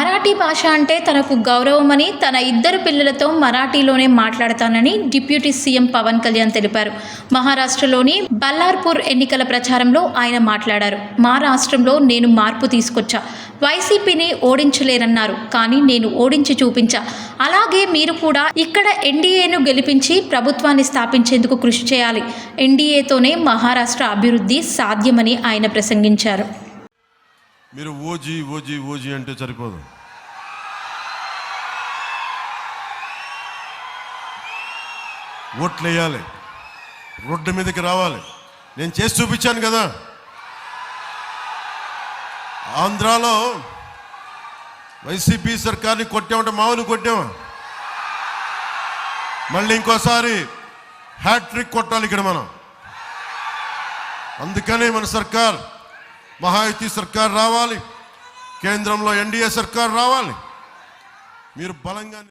మరాఠీ భాష అంటే తనకు గౌరవమని తన ఇద్దరు పిల్లలతో మరాఠీలోనే మాట్లాడతానని డిప్యూటీ సీఎం పవన్ కళ్యాణ్ తెలిపారు. మహారాష్ట్రలోని బల్లార్పూర్ ఎన్నికల ప్రచారంలో ఆయన మాట్లాడారు. మా రాష్ట్రంలో నేను మార్పు తీసుకొచ్చా. వైసీపీని ఓడించలేరన్నారు కానీ నేను ఓడించి చూపించా. అలాగే మీరు కూడా ఇక్కడ ఎన్డీఏను గెలిపించి ప్రభుత్వాన్ని స్థాపించేందుకు కృషి చేయాలి. ఎన్డీఏతోనే మహారాష్ట్ర అభివృద్ధి సాధ్యమని ఆయన ప్రసంగించారు. మీరు ఓజీ ఓజీ ఓజీ అంటే సరిపోదు. ఓట్లు వేయాలి రోడ్డు మీదకి రావాలి. నేను చేసి చూపించాను కదా. ఆంధ్రాలో వైసీపీ సర్కార్ని కొట్టామంటే మామూలు కొట్టామా? మళ్ళీ ఇంకోసారి హ్యాట్రిక్ కొట్టాలి ఇక్కడ మనం. అందుకనే మన సర్కార్ మహాయుతి సర్కార్ రావాలి. కేంద్రంలో ఎన్డీఏ సర్కార్ రావాలి. మీరు బలంగా